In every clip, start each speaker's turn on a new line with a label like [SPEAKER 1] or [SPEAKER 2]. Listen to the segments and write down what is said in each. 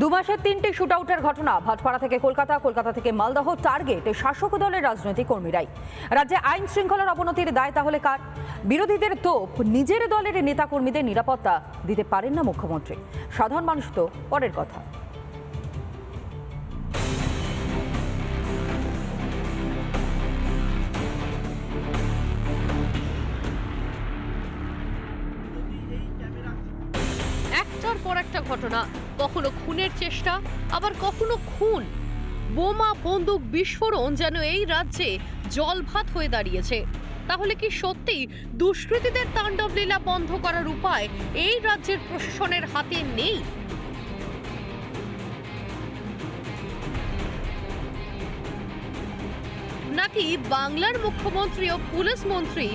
[SPEAKER 1] দু মাসের তিনটি শুটআউটের ঘটনা। ভাটপাড়া থেকে কলকাতা কলকাতা থেকে মালদহ, টার্গেট শাসক দলের রাজনৈতিক কর্মীরাই। রাজ্যে আইন শৃঙ্খলার অবনতির দায় তাহলে কার? বিরোধীদের তোপ, নিজের দলের নেতাকর্মীদের নিরাপত্তা দিতে পারেন না মুখ্যমন্ত্রী। সাধারণ মানুষ তো পরের কথা।
[SPEAKER 2] একটার পর একটা ঘটনা। কখনো খুনের চেষ্টা, আবার কখনো খুন। বোমা, বন্দুক, বিস্ফোরণ যেন এই রাজ্যে জলভাত হয়ে দাঁড়িয়েছে। তাহলে কি সত্যি দুষ্কৃতীদের তাণ্ডব লীলা বন্ধ করার উপায় এই রাজ্যের প্রশাসনের হাতে নেই? নাকি বাংলার মুখ্যমন্ত্রী ও পুলিশ মন্ত্রী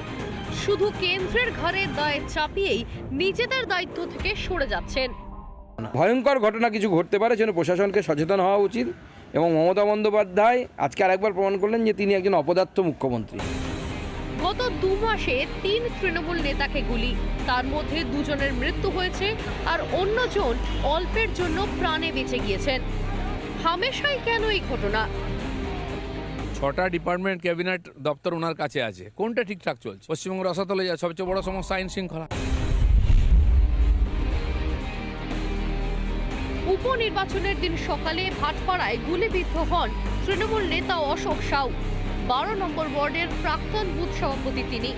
[SPEAKER 2] শুধু কেন্দ্রের ঘরে দায় চাপিয়েই নিজেদের দায়িত্ব থেকে সরে যাচ্ছেন?
[SPEAKER 3] ভয়ঙ্কর ঘটনা কিছু ঘটতে পারে যেন প্রশাসনকে সচেতন হওয়া উচিত। এবং মমতা বন্দ্যোপাধ্যায় আজকে আরেকবার প্রমাণ করলেন যে তিনি একজন অপদার্থ মুখ্যমন্ত্রী।
[SPEAKER 2] গত দু মাসে তিন তৃণমূল নেতাকে গুলি তার মধ্যে দুজনের মৃত্যু হয়েছে আর অন্যজন অল্পের জন্য প্রাণে বেঁচে গিয়েছেন। হামেশাই কেন এই ঘটনা?
[SPEAKER 4] ছটা ডিপার্টমেন্ট ক্যাবিনেট দপ্তর ওনার কাছে আছে। কোনটা ঠিকঠাক চলছে? পশ্চিমবঙ্গ রসাতলে যা সবচেয়ে বড় সমস্যা আইন শৃঙ্খলা
[SPEAKER 2] উপনির্বাচনের দিন সকালে ভাটপাড়ায় গুলিবিদ্ধ হন তৃণমূল নেতা অশোক সাউ। বারো নম্বর ওয়ার্ডের প্রাক্তন বুথ সভাপতি তিনি।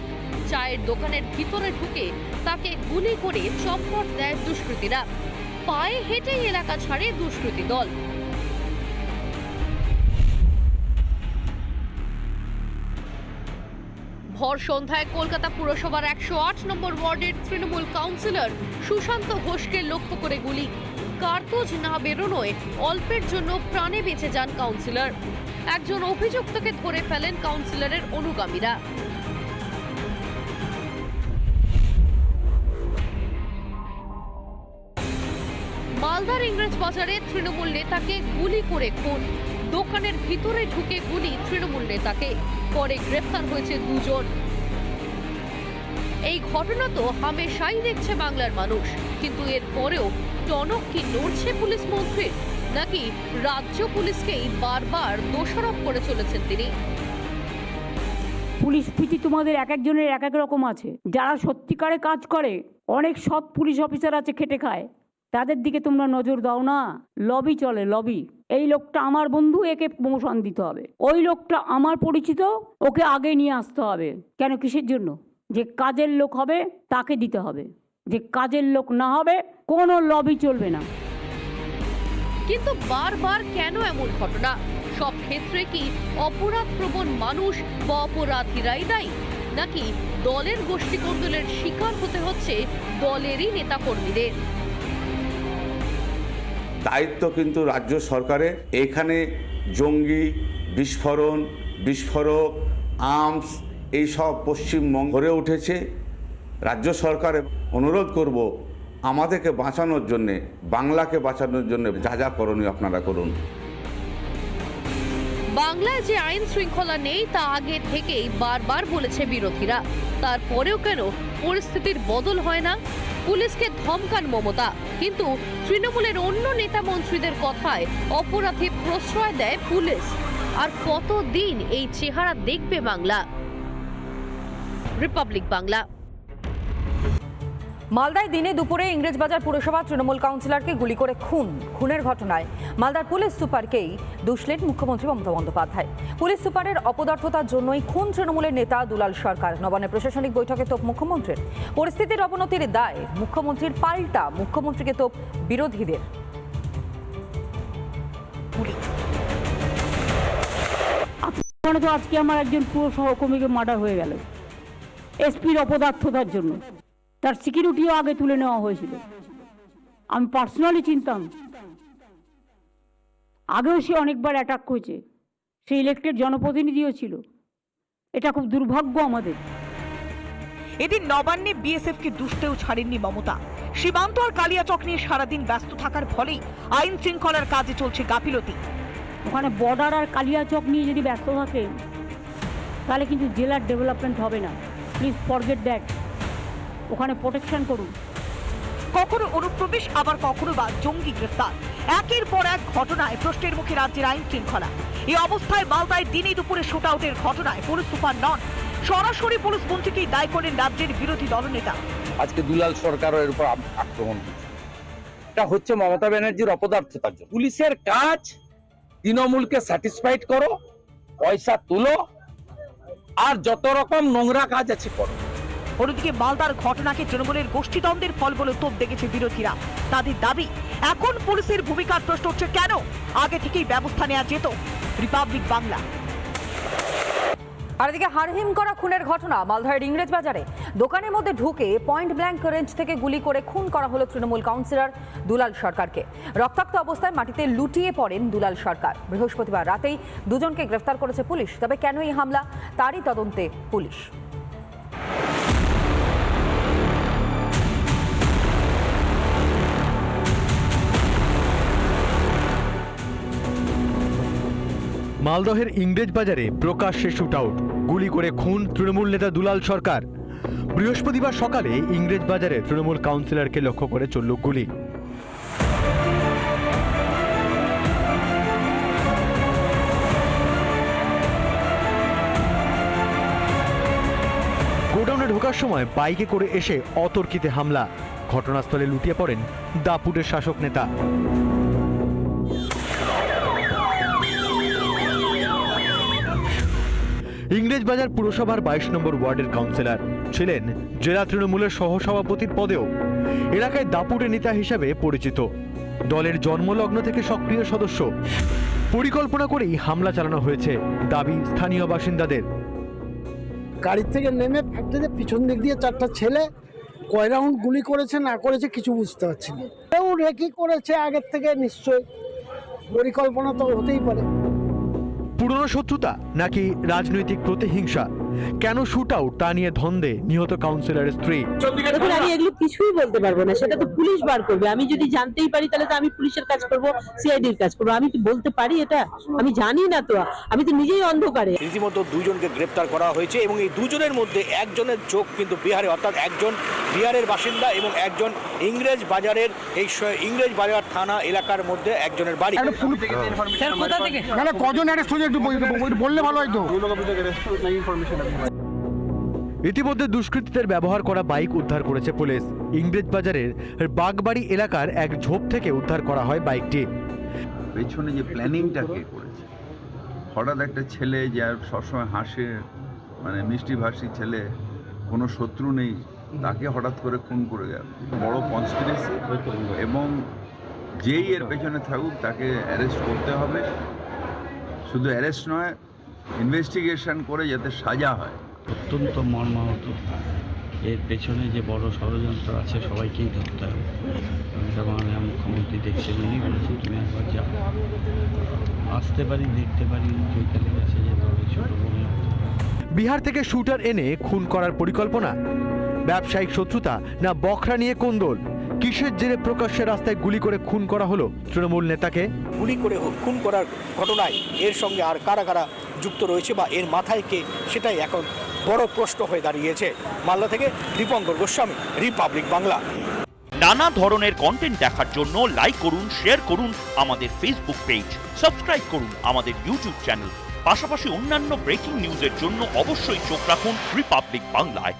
[SPEAKER 2] চায়ের দোকানের ভিতরে ঢুকে তাকে গুলি করে চম্পট দেয় দুষ্কৃতীরা। পায়ে হেঁটেই এলাকা ছাড়ে দুষ্কৃতী দল। ভর সন্ধ্যায় কলকাতা পুরসভার একশো আট নম্বর ওয়ার্ডের তৃণমূল কাউন্সিলর সুশান্ত ঘোষকে লক্ষ্য করে গুলি। কার্তুজ না বেরোনোয় অল্পের জন্য প্রাণে বেঁচে যান কাউন্সিলর। একজন অভিযুক্তকে ধরে ফেলেন কাউন্সিলরের অনুগামীরা। মালদার ইংরেজ বাজারে তৃণমূল নেতাকে গুলি করে খুন। দোকানের ভিতরে ঢুকে গুলি তৃণমূল নেতাকে। পরে গ্রেফতার হয়েছে দুজন। এই ঘটনা তো হামেশাই দেখছে বাংলার মানুষ। কিন্তু এর পরেও টনক কি নড়ছে পুলিশ মন্ত্রীর নাকি রাজ্য পুলিশকেই বারবার দোষারোপ করে চলেছেন তিনি?
[SPEAKER 5] পুলিশ প্রীতি তোমাদের এক একজনের এক এক রকম আছে। যারা সত্যিকারে কাজ করে, অনেক সৎ পুলিশ অফিসার আছে খেটে খায়। তাদের দিকে তোমরা নজর দাও না। লবি চলে, লবি। এই লোকটা আমার বন্ধু, একে প্রমোশন দিতে হবে। ওই লোকটা আমার পরিচিত, ওকে আগে নিয়ে আসতে হবে। কেন? কিসের জন্য? যে কাজের লোক হবে, তাকে দিতে হবে। যে কাজের লোক না হবে কোনো লবি চলবে না।
[SPEAKER 2] কিন্তু বারবার কেন এমন ঘটনা? সব ক্ষেত্রে কি অপরাধ প্রবণ মানুষ বা অপরাধীরাই দায়ী? নাকি দলের গোষ্ঠীকন্দলের শিকার হতে হচ্ছে দলেরই নেতাকর্মীদের?
[SPEAKER 6] দায়িত্ব কিন্তু রাজ্য সরকারের। এখানে জঙ্গি বিস্ফোরণ বিস্ফোরক আর্মস এইসব পশ্চিমবঙ্গ গড়ে উঠেছে। রাজ্য সরকার অনুরোধ করব আমাদেরকে বাঁচানোর জন্যে, বাংলাকে বাঁচানোর জন্য যা যা করণীয় আপনারা করুন।
[SPEAKER 2] বাংলায় যে আইন শৃঙ্খলা নেই, তা আগে থেকেই বারবার বলেছে বিরোধীরা। তারপরেও কেন পরিস্থিতির বদল হয় না? পুলিশকে ধমকান মমতা। কিন্তু তৃণমূলের অন্য নেতা মন্ত্রীদের কথায় অপরাধী প্রশ্রয় দেয় পুলিশ। আর কতদিন এই চেহারা দেখবে বাংলা? রিপাবলিক বাংলা।
[SPEAKER 1] মালদায় দিনে দুপুরে ইংরেজবাজার পুরসভা তৃণমূল কাউন্সিলরকে গুলি করে খুন। খুনের ঘটনায় মালদার পুলিশ সুপারকেই দুষলেন মুখ্যমন্ত্রী মমতা বন্দ্যোপাধ্যায়। পুলিশ সুপারের অপদার্থতার জন্যই খুন তৃণমূলের নেতা দুলাল সরকার। নবান্নে প্রশাসনিক বৈঠকে তোপ মুখ্যমন্ত্রীর। পরিস্থিতির অবনতির দায় মুখ্যমন্ত্রীর পাল্টা মুখ্যমন্ত্রীকে তোপ বিরোধীদের।
[SPEAKER 5] আজকে আমার একজন পুরো সহকর্মীকে মার্ডার হয়ে গেল এসপির অপদার্থতার জন্য। তার সিকিউরিটিও আগে তুলে নেওয়া হয়েছিল। আমি পার্সোনালি চিনতাম। আগেও সে অনেকবার অ্যাটাক করেছে। সে ইলেক্টেড জনপ্রতিনিধিও ছিল। এটা খুব দুর্ভাগ্য আমাদের।
[SPEAKER 7] এদিন নবান্নে বিএসএফকে দুষতেও ছাড়েননি মমতা। সীমান্ত আর কালিয়াচক নিয়ে সারাদিন ব্যস্ত থাকার ফলেই আইন শৃঙ্খলার কাজে চলছে গাফিলতি।
[SPEAKER 5] ওখানে বর্ডার আর কালিয়াচক নিয়ে যদি ব্যস্ত থাকে তাহলে কিন্তু জেলার ডেভেলপমেন্ট হবে না। প্লিজ ফরগেট দ্যাট ওখানে প্রোটেকশন করুন।
[SPEAKER 7] কখনো অনুপ্রবেশ, আবার কখনো বা জঙ্গি গ্রেফতার। একের পর এক ঘটনায় প্রশ্নের মুখে রাজ্যের আইন শৃঙ্খলা। এই অবস্থায় মালদায় দিনে দুপুরে শুট আউটের ঘটনায় পুলিশ সুপার নন। সরাসরি পুলিশ মন্ত্রীকেই দায় করেন রাজ্যের বিরোধী দলনেতা।
[SPEAKER 8] আজকে দুলাল সরকারের উপর আক্রমণ এটা হচ্ছে মমতা ব্যানার্জির অপদার্থতার জন্য। পুলিশের কাজ, তৃণমূলকে স্যাটিসফাইড করো, পয়সা তুলো, আর যত রকম নোংরা কাজ আছে করো।
[SPEAKER 7] অন্যদিকে মালদার ঘটনাকে তৃণমূলের গোষ্ঠীদ্বন্দ্বের ফল বলে তোপ দেখেছে বিরোধীরা। তাদের দাবি, এখন পুলিশের ভূমিকার প্রশ্ন হচ্ছে কেন? আগে থেকেই ব্যবস্থা নেওয়া যেত। রিপাবলিক বাংলা।
[SPEAKER 1] আর এদিকে হারহিম করা খুনের ঘটনা মালদহের ইংরেজ বাজারে। দোকানের মধ্যে ঢুকে পয়েন্ট ব্ল্যাঙ্ক রেঞ্জ থেকে গুলি করে খুন করা হলো তৃণমূল কাউন্সিলর দুলাল সরকারকে। রক্তাক্ত অবস্থায় মাটিতে লুটিয়ে পড়েন দুলাল সরকার। বৃহস্পতিবার রাতেই দুজনকে গ্রেফতার করেছে পুলিশ। তবে কেন এই হামলা? তারই তদন্তে পুলিশ।
[SPEAKER 9] মালদহের ইংরেজ বাজারে প্রকাশ্যে শুট আউট গুলি করে খুন তৃণমূল নেতা দুলাল সরকার। বৃহস্পতিবার সকালে ইংরেজ বাজারে তৃণমূল কাউন্সিলরকে লক্ষ্য করে চলল গুলি। গোডাউনে ঢোকার সময় বাইকে করে এসে অতর্কিতে হামলা। ঘটনাস্থলে লুটিয়ে পড়েন দাপুটের শাসক নেতা। ইংরেজবাজার পুরসভার বাইশ নম্বর ওয়ার্ডের কাউন্সিলর ছিলেন জেলা তৃণমূলের সহসভাপতির পদেও। এলাকায় দাপুটে নেতা হিসাবে পরিচিত। দলের জন্মলগ্ন থেকে সক্রিয় সদস্য। পরিকল্পনা করেই হামলা চালানো হয়েছে দাবি স্থানীয় বাসিন্দাদের।
[SPEAKER 10] গাড়ি থেকে নেমে ফ্যাক্টরিতে পিছন দিক দিয়ে চারটা ছেলে কয় রাউন্ড গুলি করেছে, না করেছে কিছু বুঝতে পারছি না। কেউ রেকি করেছে আগের থেকে নিশ্চয়ই। পরিকল্পনা তো হতেই পারে।
[SPEAKER 9] পুরনো শত্রুতা নাকি রাজনৈতিক প্রতিহিংসা? কেন শুট আউট তা নিয়ে ধন্দে নিহত কাউন্সিলরের স্ত্রী।
[SPEAKER 11] দেখুন আমি এগুলো কিছুই বলতে পারব না। সেটা তো পুলিশ বার করবে। আমি যদি জানতেই পারি তাহলে তো আমি পুলিশের কাজ করব সিআইডির কাজ করব। আমি কি বলতে পারি এটা? আমি জানি না তো। আমি তো নিজেই অন্ধকারে।
[SPEAKER 12] রীতিমতো দুজনকে গ্রেপ্তার করা হয়েছে এবং এই দুজনের মধ্যে একজনের চোখ কিন্তু বিহারে অর্থাৎ একজন বিহারের বাসিন্দা এবং একজন ইংরেজ বাজারের এই ইংরেজ বাজার থানা এলাকার মধ্যে একজনের বাড়ি।
[SPEAKER 10] কোথা মানে কজন অ্যারেস্ট হয়েছে একটু বললে ভালো হয়তো।
[SPEAKER 9] ইতিমধ্যে দুষ্কৃতীদের ব্যবহার করা বাইক উদ্ধার করেছে পুলিশ। ইংরেজ বাজারের বাগবাড়ি এলাকার এক ঝোপ থেকে উদ্ধার করা হয় বাইকটি।
[SPEAKER 13] পেছনে যে প্ল্যানিংটা কে করেছে? হঠাৎ একটা ছেলে যে আর সবসময় হাসে মানে মিষ্টি ভাষী ছেলে, কোনো শত্রু নেই, তাকে হঠাৎ করে খুন করে গেল বড় কনস্পিরেসি এবং যেই এর পেছনে থাকুক, তাকে অ্যারেস্ট করতে হবে। শুধু অ্যারেস্ট নয় ইনভেস্টিগেশন করে যাতে সাজা হয়।
[SPEAKER 8] অত্যন্ত মর্মাহত। এর পেছনে যে বড় ষড়যন্ত্র আছে সবাইকেই ধরতে হবে। এটা মুখ্যমন্ত্রী দেখছেন উনি বলেছেন তুমি একবার যাও। আসতে পারি দেখতে পারি চৈতালি গেছে যে ছোটো বোনের
[SPEAKER 9] বিহার থেকে শুটার এনে খুন করার পরিকল্পনা? ব্যবসায়িক শত্রুতা না বখরা নিয়ে কোন্দল? কিসের জেরে প্রকাশ্যে রাস্তায় গুলি করে খুন করা হলো তৃণমূল নেতাকে?
[SPEAKER 12] গুলি করে খুন করার ঘটনায় এর সঙ্গে আর কারা কারা যুক্ত রয়েছে বা এর মাথায় কে সেটাই এখন বড় প্রশ্ন হয়ে দাঁড়িয়েছে। মালদা থেকে দীপঙ্কর গোস্বামী, রিপাবলিক বাংলা।
[SPEAKER 14] নানা ধরনের কন্টেন্ট দেখার জন্য লাইক করুন শেয়ার করুন আমাদের ফেসবুক পেজ সাবস্ক্রাইব করুন আমাদের ইউটিউব চ্যানেল পাশাপাশি অন্যান্য ব্রেকিং নিউজের জন্য অবশ্যই চোখ রাখুন রিপাবলিক বাংলায়